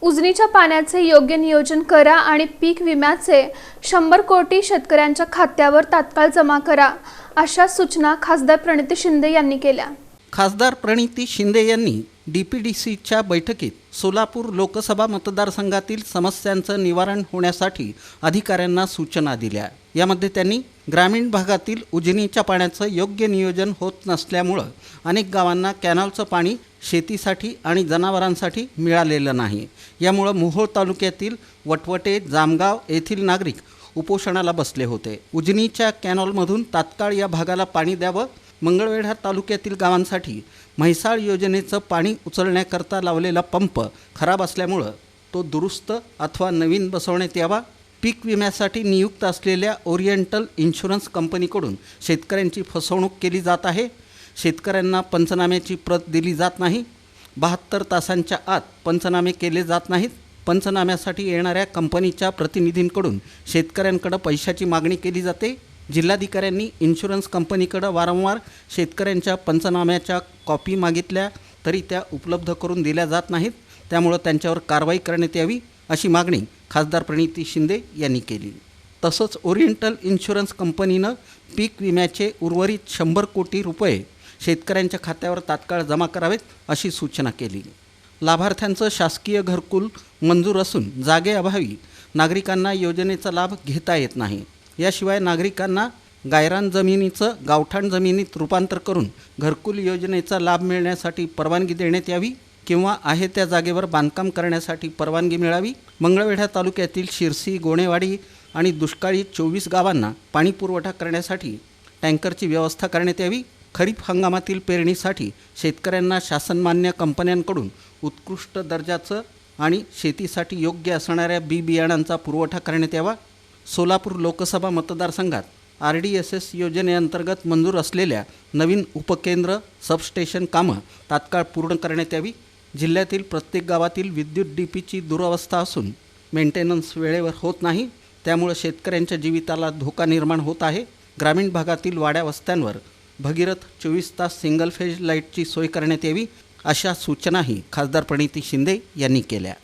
उजनीच्या पाण्याचे योग्य नियोजन करा आणि पीक विम्याचे शंभर कोटी शेतकऱ्यांच्या खात्यावर तात्काळ जमा करा अशा सूचना खासदार प्रणिती शिंदे यांनी केल्या. खासदार प्रणिती शिंदे यांनी डी पी डी सीच्या बैठकीत सोलापूर लोकसभा मतदारसंघातील समस्यांचं निवारण होण्यासाठी अधिकाऱ्यांना सूचना दिल्या. यामध्ये त्यांनी ग्रामीण भागातील उजनीच्या पाण्याचं योग्य नियोजन होत नसल्यामुळं अनेक गावांना कॅनॉलचं पाणी शेतीसाठी आणि जनावरांसाठी मिळालेलं नाही. यामुळं मोहोळ तालुक्यातील वटवटे जामगाव येथील नागरिक उपोषणाला बसले होते. उजनीच्या कॅनॉलमधून तात्काळ या भागाला पाणी द्यावं मंगळवेढा तालुक्यातील गावांसाठी म्हैसाळ योजनेचं पाणी उचलण्याकरता लावलेला पंप खराब असल्यामुळं तो दुरुस्त अथवा नवीन बसवण्यात यावा. पीक विम्यासाठी नियुक्त असलेल्या ओरिएंटल इन्शुरन्स कंपनीकडून शेतकऱ्यांची फसवणूक केली जात आहे. शेतकऱ्यांना पंचनाम्याची प्रत दिली जात नाही. बहात्तर तासांच्या आत पंचनामे केले जात नाहीत. पंचनाम्यासाठी येणाऱ्या कंपनीच्या प्रतिनिधींकडून शेतकऱ्यांकडं पैशाची मागणी केली जाते. जिल्हाधिकाऱ्यांनी इन्शुरन्स कंपनीकडं वारंवार शेतकऱ्यांच्या पंचनाम्याच्या कॉपी मागितल्या तरी त्या उपलब्ध करून दिल्या जात नाहीत. त्यामुळं त्यांच्यावर कारवाई करण्यात यावी अशी मागणी खासदार प्रणिती शिंदे यांनी केली. तसंच ओरिएंटल इन्शुरन्स कंपनीनं पीक विम्याचे उर्वरित शंभर कोटी रुपये शेतकऱ्यांच्या खात्यावर तात्काळ जमा करावेत अशी सूचना केली. लाभार्थ्यांचं शासकीय घरकुल मंजूर असून जागेअभावी नागरिकांना योजनेचा लाभ घेता येत नाही. याशिवाय नागरिकांना गायरान जमिनीचं गावठाण जमिनीत रूपांतर करून घरकुल योजनेचा लाभ मिळण्यासाठी परवानगी देण्यात यावी किंवा आहे त्या जागेवर बांधकाम करण्यासाठी परवानगी मिळावी? मंगळवेढा तालुक्यातील शिरसी गोणेवाडी आणि दुष्काळी चोवीस गावांना पाणी पुरवठा करण्यासाठी टँकरची व्यवस्था करण्यात यावी? खरीप हंगामातील पेरणीसाठी शेतकऱ्यांना शासनमान्य कंपन्यांकडून उत्कृष्ट दर्जाचं आणि शेतीसाठी योग्य असणाऱ्या बी बियाणांचा पुरवठा करण्यात यावा? सोलापूर लोकसभा मतदारसंघात आर डी एस एस योजनेअंतर्गत मंजूर असलेल्या नवीन उपकेंद्र सबस्टेशन कामं तात्काळ पूर्ण करण्यात यावी. जिल्ह्यातील प्रत्येक गावातील विद्युत डी पीची दुरवस्था असून मेंटेनन्स वेळेवर होत नाही. त्यामुळे शेतकऱ्यांच्या जीविताला धोका निर्माण होत आहे. ग्रामीण भागातील वाड्या वस्त्यांवर भगीरथ चोवीस तास सिंगल फेज लाईटची सोय करण्यात यावी अशा सूचनाही खासदार प्रणिती शिंदे यांनी केल्या.